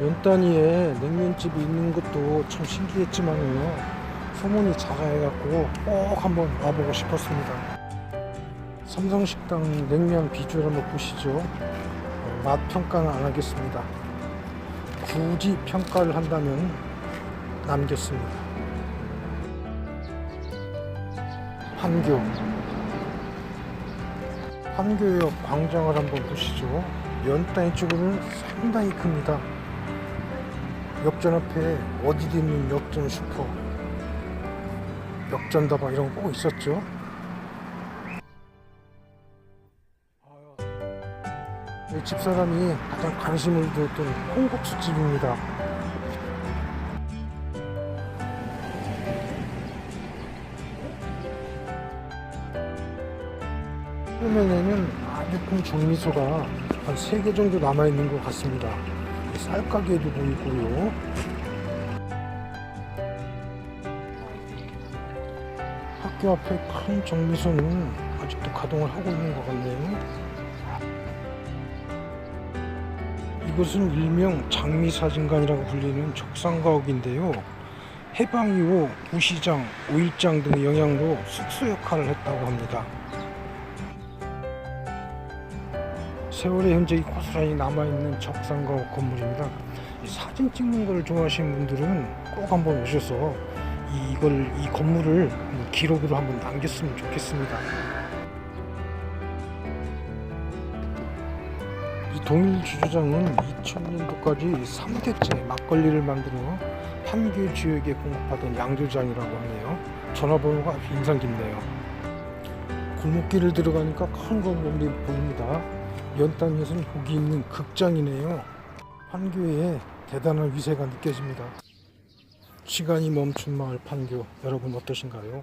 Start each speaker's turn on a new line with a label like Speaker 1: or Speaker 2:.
Speaker 1: 연단위에 냉면집이 있는 것도 참 신기했지만요. 소문이 자자해갖고 꼭 한번 와보고 싶었습니다. 삼성식당 냉면 비주얼 한번 보시죠. 어, 맛 평가는 안 하겠습니다. 굳이 평가를 한다면 남겼습니다. 판교. 판교역 광장을 한번 보시죠. 연단위 쪽으로는 상당히 큽니다. 역전 앞에 어디도 있는 역전 슈퍼, 역전 다방 이런 거 꼭 있었죠. 이 집사람이 가장 관심을 두었던 홍국수 집입니다. 표면에는 아주 큰 정미소가 한 3개 정도 남아있는 것 같습니다. 쌀가게도 보이고요. 학교 앞에 큰 정미소는 아직도 가동을 하고 있는 것 같네요. 이곳은 일명 장미사진관이라고 불리는 적상가옥인데요. 해방 이후 부시장, 오일장 등의 영향으로 숙소 역할을 했다고 합니다. 세월의 흔적이 고스란히 남아있는 적상가옥 건물입니다. 이 사진 찍는 걸 좋아하시는 분들은 꼭 한번 오셔서 이- 이걸 이 건물을 기록으로 한번 남겼으면 좋겠습니다. 이 동일 주주장은 2000년도까지 3대째 막걸리를 만들어 판교 지역에 공급하던 양조장이라고 하네요. 전화번호가 인상 깊네요. 골목길을 들어가니까 큰 건물이 보입니다. 연단에서는 보기 있는 극장이네요. 판교에 대단한 위세가 느껴집니다. 시간이 멈춘 마을 판교 여러분 어떠신가요?